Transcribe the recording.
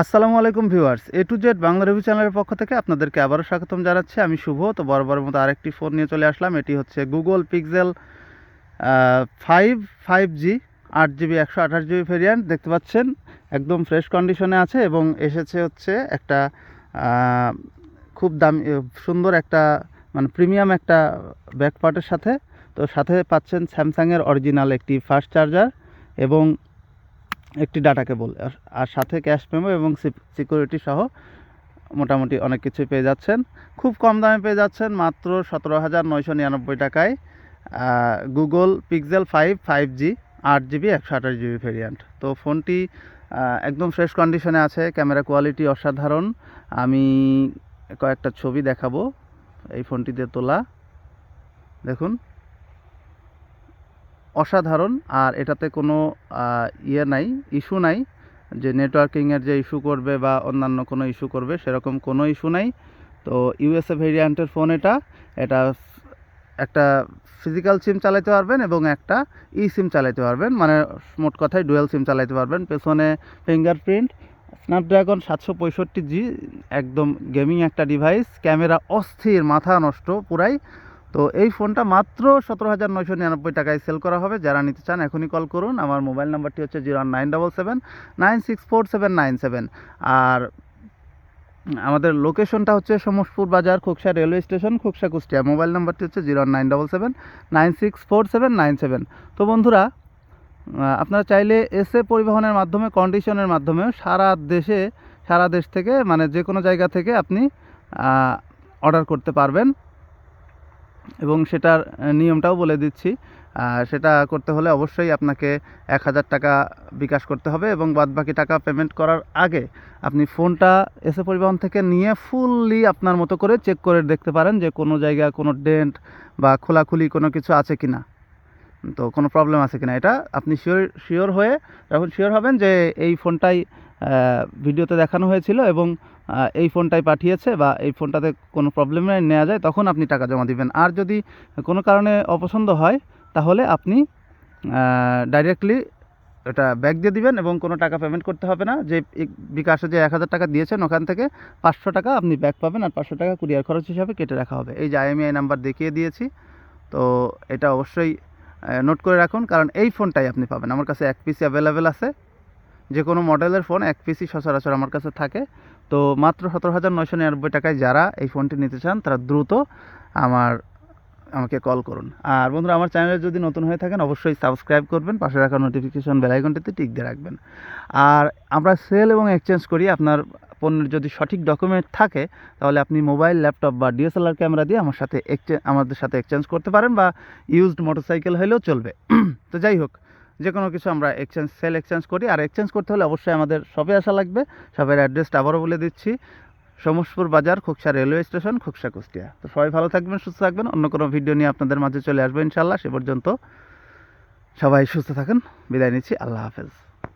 আসসালামু আলাইকুম viewers A to Z Bangla review চ্যানেলের পক্ষ থেকে আপনাদেরকে আবারও স্বাগতম জানাচ্ছি। আমি শুভ, তো বরাবরের মতো আরেকটি ফোন নিয়ে চলে আসলাম। এটি হচ্ছে Google Pixel five five G আট জিবি একশো আঠাশ জিবি ভেরিয়েন্ট দেখতে পাচ্ছেন, একদম ফ্রেশ কন্ডিশনে আছে এবং এসেছে হচ্ছে একটা খুব দামি, সুন্দর একটা মানে প্রিমিয়াম একটা ব্যাকপার্টের সাথে। তো সাথে পাচ্ছেন স্যামসাংয়ের অরিজিনাল একটি ফাস্ট চার্জার এবং একটি ডাটা কেবল আর- সাথে ক্যাশ মেমো এবং সিকিউরিটি সহ মোটামুটি অনেক কিছুই পেয়ে যাচ্ছেন। খুব কম দামে পেয়ে যাচ্ছেন মাত্র সতেরো হাজার নয়শো নিরানব্বই টাকায় Google Pixel five five G আট জিবি একশো আঠাশ জিবি ভেরিয়েন্ট তো ফোনটি একদম ফ্রেশ কন্ডিশনে আছে ক্যামেরা কোয়ালিটি অসাধারণ। আমি কয়েকটা ছবি দেখাবো এই ফোনটিতে তোলা। দেখুন। অসাধারণ, আর এটাতে কোনো ইয়ে নাই, ইস্যু নাই যে নেটওয়ার্কিংয়ের যে ইস্যু করবে বা অন্যান্য কোনো ইস্যু করবে সেরকম কোনো ইস্যু নাই। তো ইউএসএ ভেরিয়েন্টের ফোন এটা এটা একটা ফিজিক্যাল সিম চালাতে পারবেন এবং একটা ই সিম চালাতে পারবেন মানে মোট কথায় ডুয়েল সিম চালাতে পারবেন। পেছনে ফিঙ্গারপ্রিন্ট স্ন্যাপড্রাগন সাতশো পঁয়ষট্টি জি একদম গেমিং একটা ডিভাইস ক্যামেরা অস্থির, মাথা নষ্ট, পুরাই তো এই ফোনটা মাত্র সতেরো হাজার নয়শো নিরানব্বই টাকায় সেল করা হবে। যারা নিতে চান এখনই কল করুন। আমার মোবাইল নাম্বারটি হচ্ছে zero nine double seven, nine six four seven, nine seven. আর আমাদের লোকেশনটা হচ্ছে সমসপুর বাজার, Khoksa railway station Khoksa Kushtia. Mobile নাম্বারটি হচ্ছে zero nine double seven, nine six four seven, nine seven. তো বন্ধুরা আপনারা চাইলে এসে পরিবহনের মাধ্যমে কন্ডিশনের মাধ্যমেও সারা দেশে, সারা দেশ থেকে মানে যে কোনো জায়গা থেকে আপনি অর্ডার করতে পারবেন। এবং সেটার নিয়মটাও বলে দিচ্ছি। সেটা করতে হলে অবশ্যই আপনাকে এক হাজার টাকা বিকাশ করতে হবে এবং বাদবাকি টাকা পেমেন্ট করার আগে আপনি ফোনটা এসে পরিবহন থেকে নিয়ে ফুললি আপনার মতো করে চেক করে দেখতে পারেন যে কোনো জায়গায় কোনো ডেন্ট বা খোলাখুলি কোনো কিছু আছে কি না তো কোনো প্রবলেম আছে কিনা? এটা আপনি শিওর শিওর হয়ে যখন শিওর হবেন যে এই ফোনটাই ভিডিওতে দেখানো হয়েছিল এবং এই ফোনটাই পাঠিয়েছে বা এই ফোনটাতে কোনো প্রবলেম নেওয়া যায়, তখন আপনি টাকা জমা দিবেন। আর যদি কোনো কারণে অপছন্দ হয়, তাহলে আপনি ডাইরেক্টলি এটা ব্যাক দিয়ে দিবেন এবং কোনো টাকা পেমেন্ট করতে হবে না। যে বিকাশে যে এক হাজার টাকা দিয়েছেন, ওখান থেকে পাঁচশো টাকা আপনি ব্যাক পাবেন আর পাঁচশো টাকা কুরিয়ার খরচ হিসাবে কেটে রাখা হবে। এই যে আইএমআই নাম্বার দেখিয়ে দিয়েছি, তো এটা অবশ্যই নোট করে রাখুন, কারণ এই ফোনটাই আপনি পাবেন। আমার কাছে এক পিসি অ্যাভেলেবেল আছে। যে কোনো মডেলের ফোন এক পিসি সচরাচর আমার কাছে থাকে। তো মাত্র সতেরো হাজার নয়শো নিরানব্বই টাকায় যারা এই ফোনটি নিতে চান, তারা দ্রুত আমার, আমাকে কল করুন। আর বন্ধুরা, আমার চ্যানেলে যদি নতুন হয়ে থাকেন, অবশ্যই সাবস্ক্রাইব করবেন, পাশে রাখা নোটিফিকেশন বেলাইকনটিতে টিক দিয়ে রাখবেন। আর আমরা সেল এবং এক্সচেঞ্জ করি আপনার পণ্যের যদি সঠিক ডকুমেন্ট থাকে, তাহলে আপনি মোবাইল ল্যাপটপ বা ডিএসএলআর ক্যামেরা দিয়ে আমার সাথে আমাদের সাথে এক্সচেঞ্জ করতে পারেন বা ইউজড মোটরসাইকেল হলেও চলবে। তো যাই হোক যে কোনো কিছু আমরা এক্সচেঞ্জ সেল এক্সচেঞ্জ করি। আর এক্সচেঞ্জ করতে হলে অবশ্যই আমাদের শপে আসা লাগবে। শপের অ্যাড্রেসটা আবারও বলে দিচ্ছি। সমসপুর বাজার, খোকসা রেলওয়ে স্টেশন খোকসা কুষ্টিয়া। তো সবাই ভালো থাকবেন, সুস্থ থাকবেন। অন্য কোনো ভিডিও নিয়ে আপনাদের মাঝে চলে আসব ইনশাল্লাহ সে পর্যন্ত সবাই সুস্থ থাকেন। বিদায় নিচ্ছি। আল্লাহ হাফেজ।